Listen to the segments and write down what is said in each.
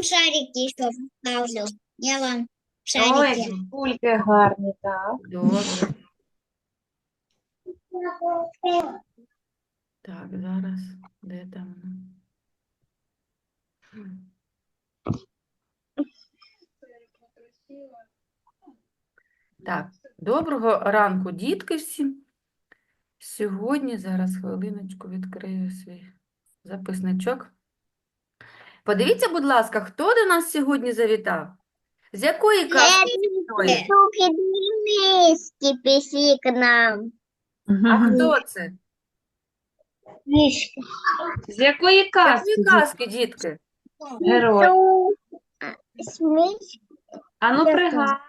вам шарики еще поставлю. Я вам шарики. які кульки гарні, так. Добре. Так, зараз. Де там? Так, доброго ранку, дітки всім. Сьогодні, зараз хвилиночку відкрию свій записничок. Подивіться, будь ласка, хто до нас сьогодні завітав? З якої казки історії? Вместе к нам. А хто це? Мишка. З якої казки? Які казки, дітки? Герой. А ну пригадуйте.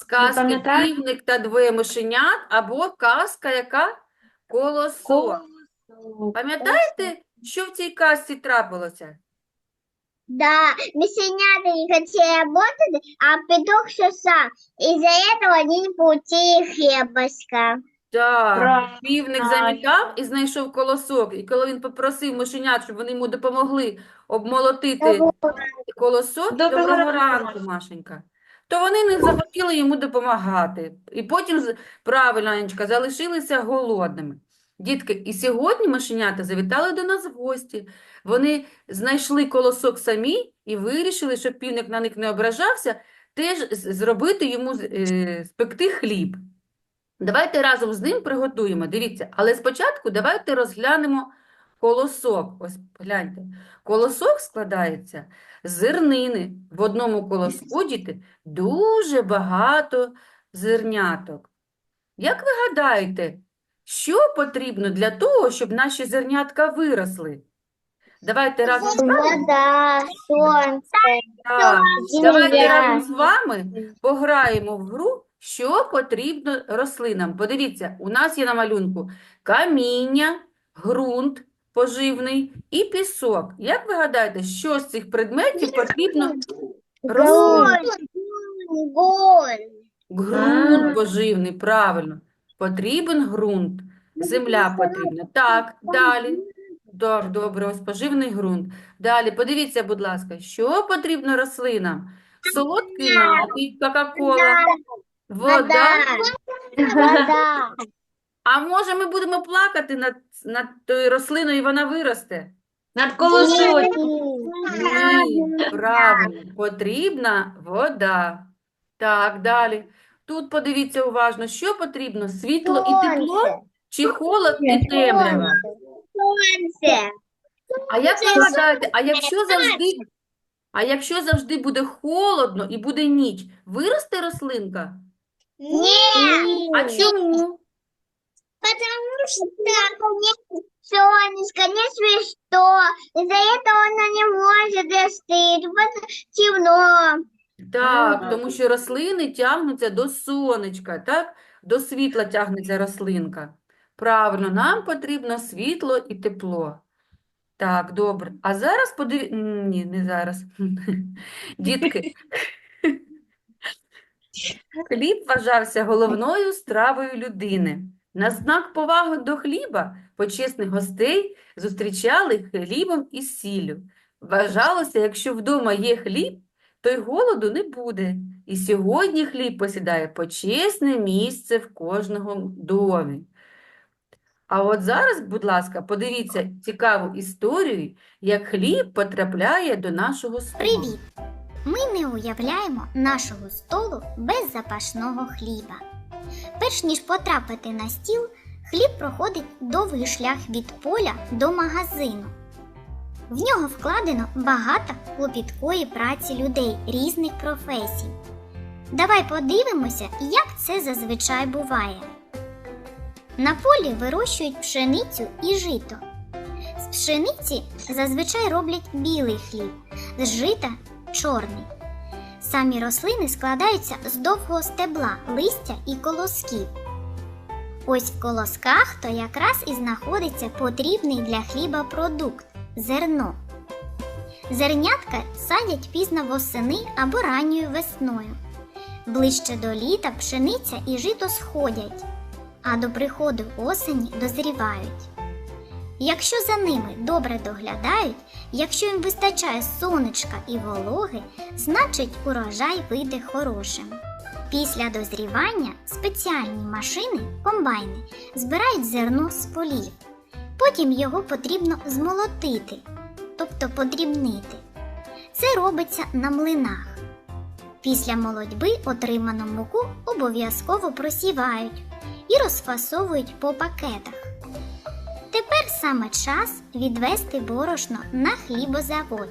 Сказки пам'ятаєте? «Півник та двоє мишенят» або казка, яка «Колосок». Колосок. Пам'ятаєте, що в цій казці трапилося? Да, миссионеры не хотели работать, а петух все сам. Из-за этого они не получили хлебушка. Так, Правильно. півник замітав і знайшов колосок. І коли він попросив мишенят, щоб вони йому допомогли обмолотити колосок, Доброго доброго ранку, ранку, Машенька, то вони не захотіли йому допомагати. І потім, з- правильно, Анечка, залишилися голодними. Дітки, і сьогодні мишенята завітали до нас в гості. Вони знайшли колосок самі і вирішили, щоб півник на них не ображався, теж зробити йому е, спекти хліб. Давайте разом з ним приготуємо. Дивіться, але спочатку давайте розглянемо колосок. Ось гляньте. Колосок складається з зернини. В одному колоску, діти, дуже багато зерняток. Як ви гадаєте, що потрібно для того, щоб наші зернятка виросли? Давайте разом з вами Вода, солнце, так, давайте разом з вами пограємо в гру, що потрібно рослинам. Подивіться, у нас є на малюнку каміння, ґрунт поживний і пісок. Як ви гадаєте, що з цих предметів потрібно рослинам? Гон, гон. Ґрунт поживний, правильно. Потрібен ґрунт, земля потрібна. Так, далі. Добре, ось поживний ґрунт. Далі, подивіться, будь ласка, що потрібно рослинам? Солодкий напій, Кока-Кола, вода. Вода. А може ми будемо плакати над, над тою рослиною і вона виросте? Над колосочком. Ні, правильно, потрібна вода. Так, далі. Тут подивіться уважно, що потрібно? Світло і тепло чи холод і темрява? Солнце. А як ви гадаєте, а якщо завжди, а якщо завжди буде холодно і буде ніч, виросте рослинка? Нет. А чому? Потому что нет солнышко, не свежо. Из-за этого она не может расти. Вот темно. Так, тому що рослини тягнуться до сонечка, так? До світла тягнеться рослинка. Правильно, нам потрібно світло і тепло. Так, добре. А зараз подиві... Ні, не зараз. Дітки, хліб вважався головною стравою людини. На знак поваги до хліба почесних гостей зустрічали хлібом і сіллю. Вважалося, якщо вдома є хліб, то й голоду не буде. І сьогодні хліб посідає почесне місце в кожному домі. А от зараз, будь ласка, подивіться цікаву історію, як хліб потрапляє до нашого столу. Привіт! Ми не уявляємо нашого столу без запашного хліба. Перш ніж потрапити на стіл, хліб проходить довгий шлях від поля до магазину. В нього вкладено багато клопіткої праці людей різних професій. Давай подивимося, як це зазвичай буває. На полі вирощують пшеницю і жито. З пшениці зазвичай роблять білий хліб, з жита чорний. Самі рослини складаються з довгого стебла, листя і колосків. Ось в колосках то якраз і знаходиться потрібний для хліба продукт зерно. Зернятка садять пізно восени або ранньою весною. Ближче до літа пшениця і жито сходять, а до приходу осені дозрівають. Якщо за ними добре доглядають, якщо їм вистачає сонечка і вологи, значить урожай вийде хорошим. Після дозрівання спеціальні машини, комбайни, збирають зерно з полів. Потім його потрібно змолотити, тобто подрібнити. Це робиться на млинах. Після молодьби отриману муку обов'язково просівають і розфасовують по пакетах. Тепер саме час відвести борошно на хлібозавод.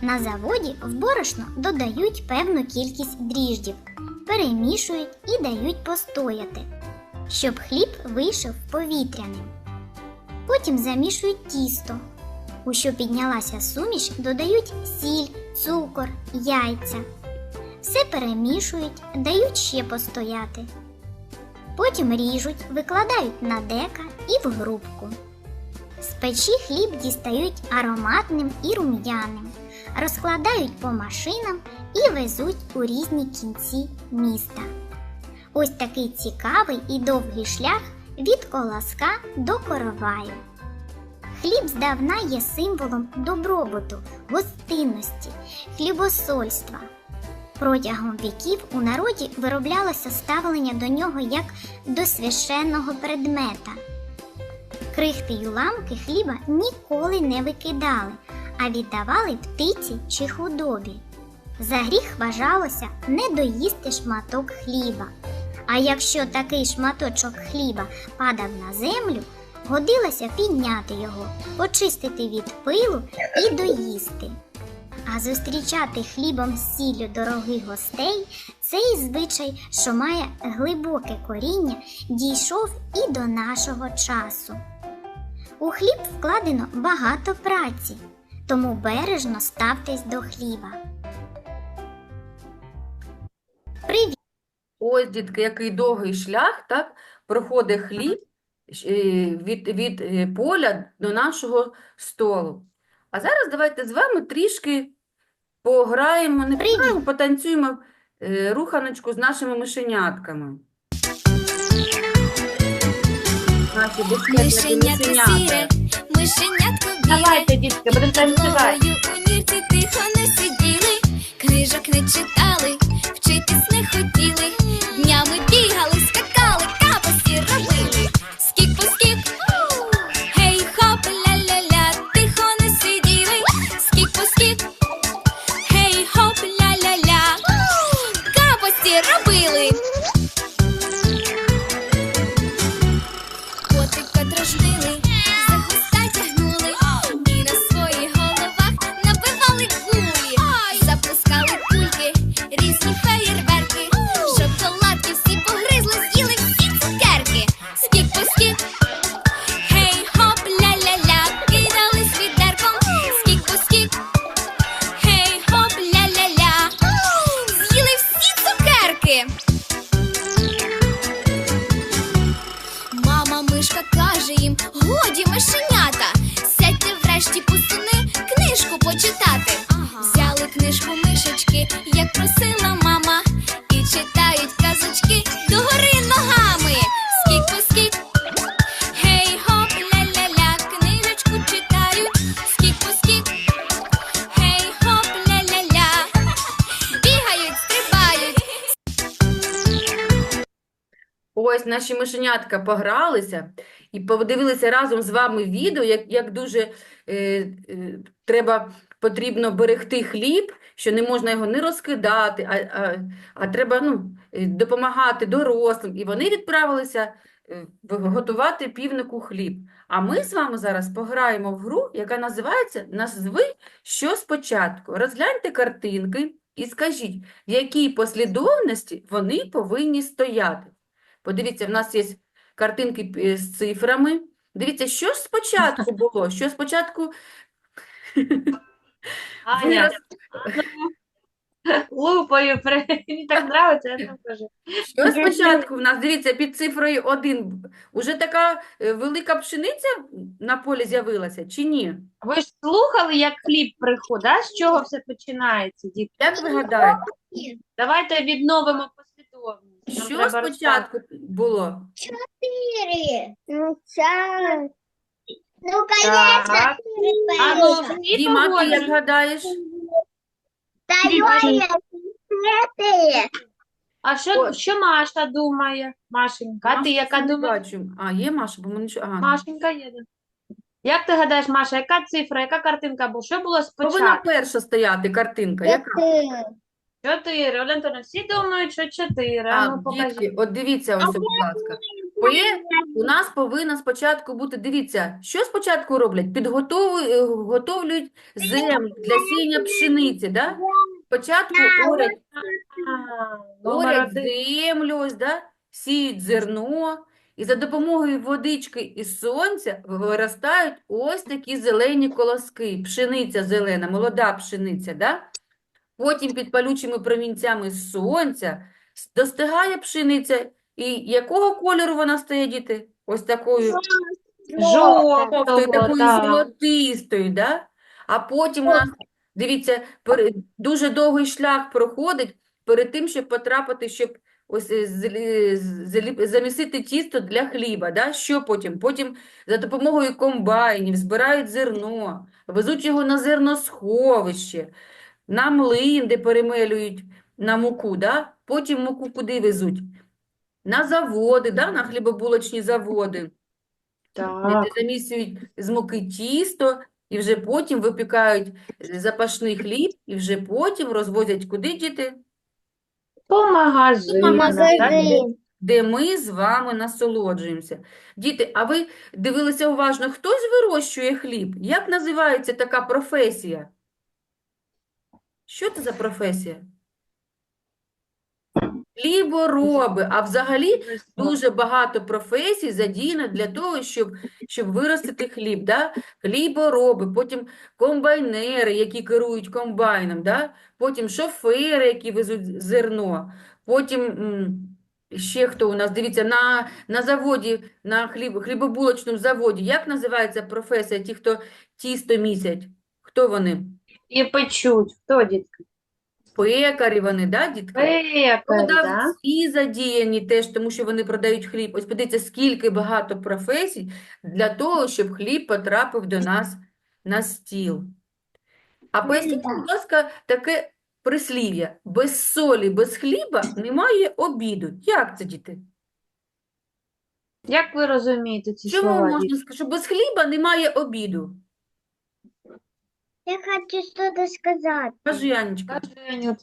На заводі в борошно додають певну кількість дріждів, перемішують і дають постояти, щоб хліб вийшов повітряним. Потім замішують тісто. У що піднялася суміш, додають сіль, цукор, яйця. Все перемішують, дають ще постояти. Потім ріжуть, викладають на дека і в грубку. З печі хліб дістають ароматним і рум'яним, розкладають по машинам і везуть у різні кінці міста. Ось такий цікавий і довгий шлях від колоска до короваю. Хліб здавна є символом добробуту, гостинності, хлібосольства. Протягом віків у народі вироблялося ставлення до нього як до священного предмета. Крихти й уламки хліба ніколи не викидали, а віддавали птиці чи худобі. За гріх вважалося не доїсти шматок хліба. А якщо такий шматочок хліба падав на землю, годилося підняти його, очистити від пилу і доїсти. А зустрічати хлібом з сіллю дорогих гостей цей звичай, що має глибоке коріння, дійшов і до нашого часу. У хліб вкладено багато праці, тому бережно ставтесь до хліба. Привіт! Ось, дітки, який довгий шлях, так, проходить хліб е, від, від е, поля до нашого столу. А зараз давайте з вами трішки пограємо, не пограємо, потанцюємо е, руханочку з нашими мишенятками. Наші Мишенятко сіре, мишенятко біле, Давайте, дітки, будемо танцювати. у нірці тихо не сиділи, книжок не читали, не хотіли, днями бігали, Ось наші мишенятка погралися і подивилися разом з вами відео, як, як дуже е, е, треба, потрібно берегти хліб, що не можна його не розкидати, а, а, а треба ну, е, допомагати дорослим. І вони відправилися е, готувати півнику хліб. А ми з вами зараз пограємо в гру, яка називається «Назви, що спочатку». Розгляньте картинки і скажіть, в якій послідовності вони повинні стояти. Подивіться, в нас є картинки е, з цифрами. Дивіться, що ж спочатку було? Що спочатку Аня, лупою, мені так подобається, я там кажу. що спочатку в нас, дивіться, під цифрою 1 уже така е, велика пшениця на полі з'явилася, чи ні? Ви ж слухали, як хліб приходить, а з чого все починається, дітки? Як ви гадаєте, Давайте відновимо Нам що треба спочатку було? Четыре. Ну, час. Ну, конечно, Так. А ну. Діма, ти як гадаєш? Второе, третье. А що, що Маша думає? Машенька, а ти яка не думаєш? бачу. А, є Маша, бо ми нічого. Ага. Машенька є. Як ти гадаєш, Маша, яка цифра, яка картинка була? Що було Повинна спочатку? перша стояти картинка. Яка? Четыре. Чотири. Оля Антоновна, всі думають, що чотири. А ну, дітки, от дивіться ось, будь ласка. П у нас повинна спочатку бути, дивіться, що спочатку роблять? Підготовують, готовлюють землю для сіяння пшениці, да? Спочатку орять, орять землю, ось, да? Сіють зерно, і за допомогою водички і сонця виростають ось такі зелені колоски. Пшениця зелена, молода пшениця, да? Потім під палючими промінцями сонця достигає пшениця. І якого кольору вона стає, діти? Ось такою жовтою, такою так. золотистою, да? А потім нас, дивіться, дуже довгий шлях проходить перед тим, щоб потрапити, щоб ось е, замісити тісто для хліба, да? Що потім? Потім за допомогою комбайнів збирають зерно, везуть його на зерносховище, на млин, де перемелюють на муку, да? Потім муку куди везуть? На заводи, да? На хлібобулочні заводи Так. де замісюють з муки тісто, і вже потім випікають запашний хліб, і вже потім розвозять куди, діти? По магазинам. Магазин. Де ми з вами насолоджуємося. Діти, а ви дивилися уважно, хтось вирощує хліб? Як називається така професія? Що це за професія? Хлібороби. А взагалі Дуже багато професій задіяно для того, щоб, щоб виростити хліб. Да? Хлібороби, потім комбайнери, які керують комбайном, да? потім шофери, які везуть зерно, потім ще хто у нас, дивіться, на, на заводі, на хліб, хлібобулочному заводі, як називається професія, ті, хто тісто місять? Хто вони? І печуть. Хто, дітки? Пекарі вони, да, дітки? Пекарі, да? Продавці задіяні теж, тому що вони продають хліб. Ось подивіться, скільки багато професій для того, щоб хліб потрапив до нас на стіл. А поясніть, будь ласка, таке прислів'я. Без солі, без хліба немає обіду. Як це, діти? Як ви розумієте ці Чому слова, можна дітки? сказати, що без хліба немає обіду? Я хочу что-то сказать. Кажи, Анечка. Кажи, Анют.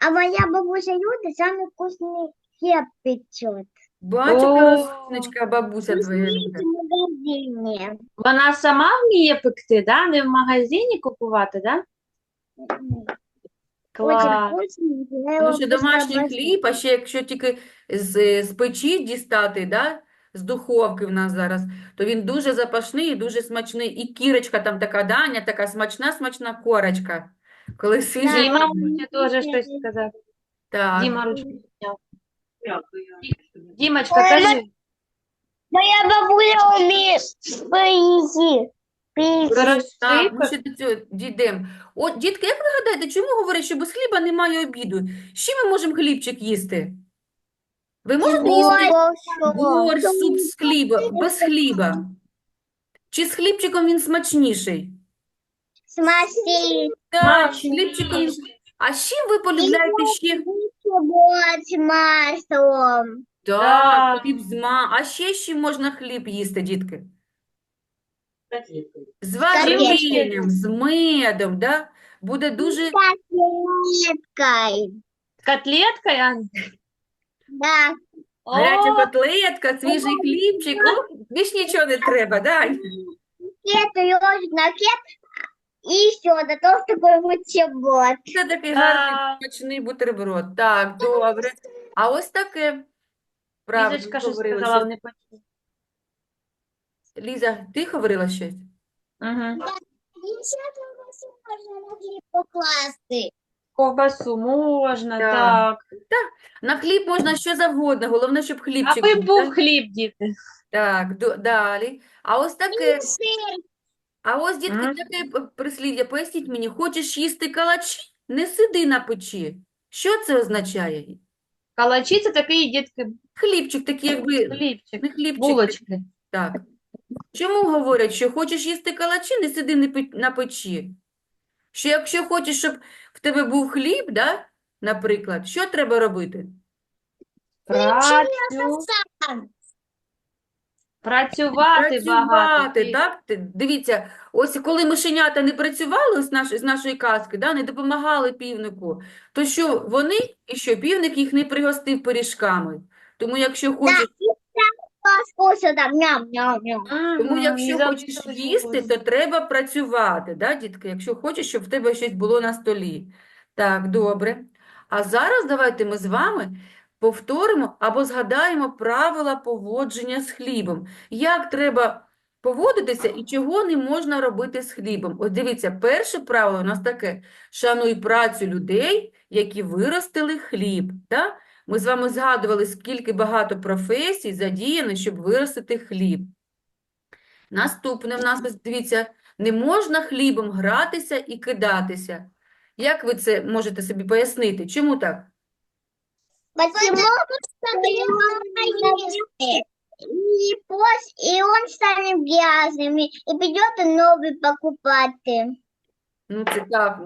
А моя бабуся Люда самый вкусный хлеб печет. Бачу, О. красунечка, бабуся твоя Люда. В магазине. Вона сама вміє пекти, да? Не в магазині купувати, да? Очень Клас. вкусный. Я Тому его що просто домашній обожаю. хліб, а ще якщо тільки з, з печі дістати, да, З духовки в нас зараз, то він дуже запашний і дуже смачний. І кірочка там така Даня, така смачна-смачна корочка. Коли свіжий Діма хоче теж щось сказати. Так. Діма ручку. Дімочка, кажи. Моя бабуля. Так, ми ще до цього дійдемо. От, дітки, як ви гадаєте, чому говорять, що без хліба немає обіду? З чим ми можемо хлібчик їсти? Ви можете їсти борщ, суп з хліба, без хліба? Чи з хлібчиком він смачніший? Смачный. Так, з хлібчиком. він- А з чим ви полюбляєте ще? С маслом. Так, Так. хліб з ма. А ще з чим можна хліб їсти, дітки? З варенням, з медом, да? Буде дуже Котлеткой. З котлеткою, Ань? Да. гаряча котлетка, свіжий хлібчик. Ну, більш нічого не треба, да? Кету ложит на кет. И все, готов такой бутерброд. Це такий гарний Так. смачний бутерброд. Так, добре. А ось таке. Правду Лізочка щось говорила. сказала, не почула. Ліза, ти говорила щось? Угу. можно на хлеб покласти. Ковбасу можна, Так. так. На хліб можна що завгодно, головне, щоб хлібчик Аби був, був так? хліб, діти. Так, до- далі. А ось таке, а ось, дітки, Мгм. таке п- прислів'я. Поясніть мені, хочеш їсти калачі? Не сиди на печі. Що це означає? Калачі це такий, дітки, Хлібчик такий, якби, хлібчик, не хлібчик, булочки. так. Чому говорять, що хочеш їсти калачі, не сиди на пе- на печі? Що якщо хочеш, щоб в тебе був хліб, да, наприклад, що треба робити? Працю... Працювати багато. Працювати, так? Ти- Дивіться, ось коли мишенята не працювали з, наш, з нашої казки, да, не допомагали півнику, то що вони, і що півник їх не пригостив пиріжками. Тому якщо хочеш, Вкусно там, ням-ням-ням. тому якщо не хочеш їсти, то треба працювати, да, дітки? Якщо хочеш, щоб в тебе щось було на столі. Так, добре. А зараз давайте ми з вами повторимо або згадаємо правила поводження з хлібом. Як треба поводитися і чого не можна робити з хлібом. Ось дивіться, перше правило у нас таке: шануй працю людей, які виростили хліб. Да? Ми з вами згадували, скільки багато професій задіяно, щоб виростити хліб. Наступне в нас, дивіться, не можна хлібом гратися і кидатися. Як ви це можете собі пояснити? Чому так? И, пос, и он станет грязным, и и придет новый покупатель. Ну, це так.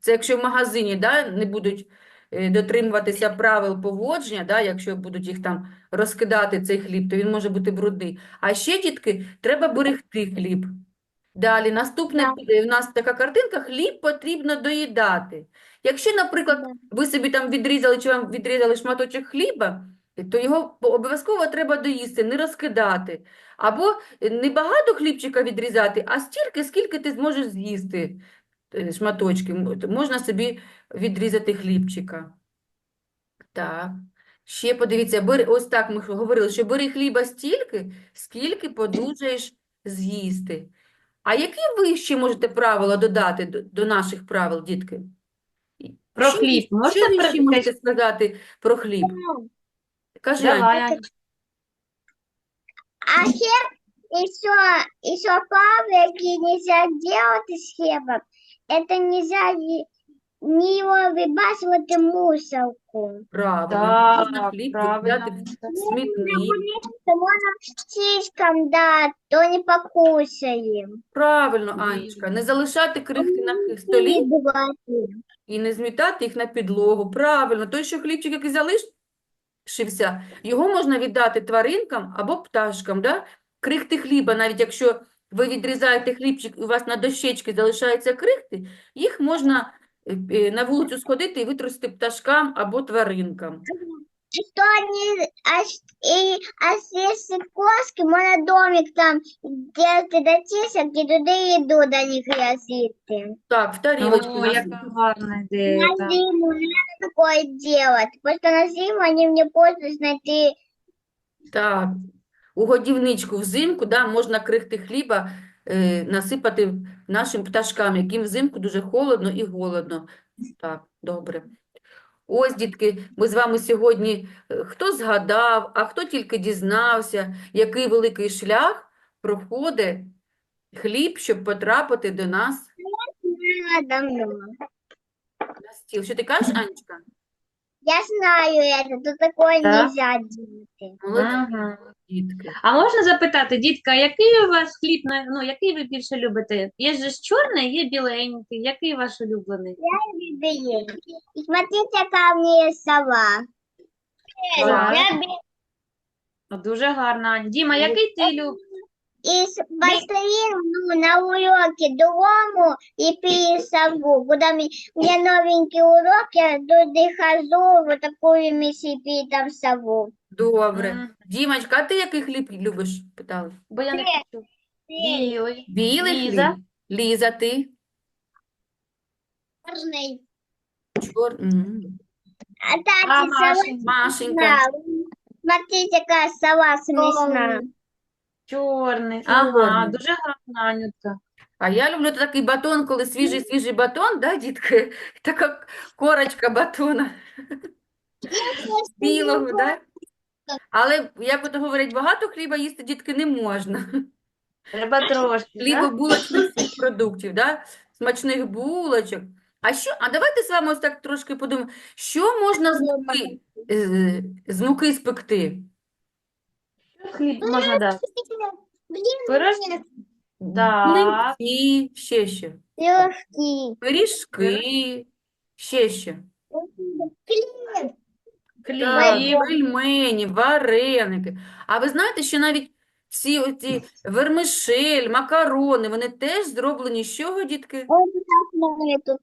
Це якщо в магазині да, не будуть дотримуватися правил поводження, да, якщо будуть їх там розкидати цей хліб, то він може бути брудний. А ще, дітки, треба берегти хліб. Далі, наступне, е, в нас така картинка, хліб потрібно доїдати. Якщо, наприклад, ви собі там відрізали, чи вам відрізали шматочок хліба, то його обов'язково треба доїсти, не розкидати. Або е, не багато хлібчика відрізати, а стільки, скільки ти зможеш з'їсти е, шматочки. Можна собі відрізати хлібчика. Так. Ще подивіться, бери, ось так ми говорили, що бери хліба стільки, скільки подужаєш з'їсти. А які ви ще можете правила додати до, до наших правил, дітки? Про що хліб Що можна ви ще можете сказати про хліб? Кажи, Давай, Ань. А хлеб еще, еще павлики нельзя делать из хлеба Это нельзя е- не его выбрасывать в мусорку. Правильно, можна Так, хліб правильно. викидати в смітник. То можно птичкам дать, то не покусаем. Правильно, Анечка, не залишати крихти на хи- столі і не змітати їх на підлогу. Правильно, той, що хлібчик, який залишився, його можна віддати тваринкам або пташкам. Да? Крихти хліба, навіть якщо ви відрізаєте хлібчик і у вас на дощечці залишаються крихти, їх можна е, е, на вулицю сходити і витрусити пташкам або тваринкам. Что они, а, и, а если можно домик там делать до тисок, и туда еду до них возить. Так, в тарілочку О, яка гарна ідея. На так. зиму не надо такое делать, потому что на зиму они мне пользуются найти. Так, у годівничку взимку да, можна крихти хліба е, насипати нашим пташкам, яким взимку дуже холодно і голодно. Так, добре. Ось, дітки, ми з вами сьогодні, е, хто згадав, а хто тільки дізнався, який великий шлях проходить хліб, щоб потрапити до нас на стіл. Що ти кажеш, Анечка? Я знаю это, тут такое Так. нельзя делать. Ага. дітки. А можна запитати, дітка, який у вас хліб, на- ну, який ви більше любите? Є же ж чорний, є біленький. Який ваш улюблений? И смотрите, какая у меня есть сова. Я бе- Дуже гарно. Ань. Діма, який ти любиш? И с- ну, на уроке дому и пересову. Куда ми- у меня новенький урок, я туда хожу, вот такую месипи там сову. Добре. М, Дімочка, а ти який хліб любиш? Питали. Бо я не почув. Білий. Білий Ліза? хліб? Ліза, ти? Черный. Чор... М. А А, сова Машенька? Машенька. Смотрите, какая сова смешная. Чорний. Ага, Чорний. дуже гарна, Анютка. А я люблю такий батон, коли свіжий свіжий батон, да, дітки? Така корочка батона білого, да? Але, як от говорять, багато хліба їсти, дітки, не можна. Треба трошки? Хлібобулочних всіх продуктів, да? Смачних булочок. А що? А давайте з вами ось так трошки подумаємо, що можна з муки, е, з муки спекти? Хліб можна дати. Пирожки. Так. Млинці, ще що? Легкі. Пиріжки, ще що? Хліб. Так, Хліб. пельмені, вареники. А ви знаєте, що навіть всі оці вермишель, макарони, вони теж зроблені з чого, дітки? Ось так ми тут.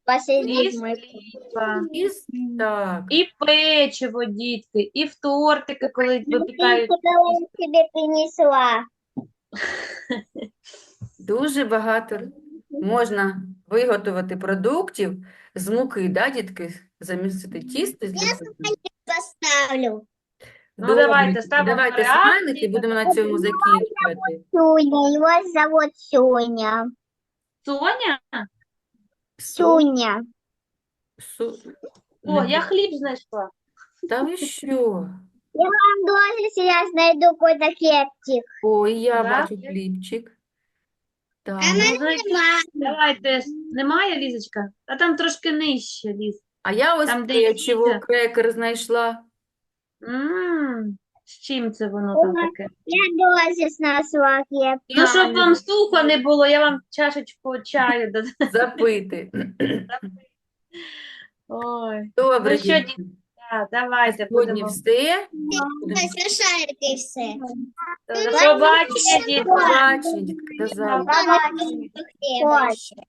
Із, так. І печиво, дітки, і в тортики, коли випікають. Я тебе принесла. Дуже багато можна виготовити продуктів з муки, да, дітки? Замістити тісто з муки. Поставлю. Ну, давайте, ставимо давайте порядок. смайлики, будемо на цьому закінчувати. Соня, его зовут Соня. Соня? Соня. Су- О, не- я хліб знайшла. Та ви що? Там тоже сейчас найду какой-то кепчик. Ой, я Да? бачу хлібчик. Так. Ну, знайшли. Давайте. Немає, Лізочка? А там трошки нижче, Ліз. А я ось Там, де печиво, їсти. крекер знайшла. М, З чим це воно там таке? Я тоже нашла кепчик. Ну, щоб вам сухо не було, я вам чашечку чаю додам. Запити. Ой, Добре, Ну що, дітки. так, давайте Сьогодні будемо. все. Будемо шарики все. До побачення, дітки. побачення, дітки. До завтра. Ой.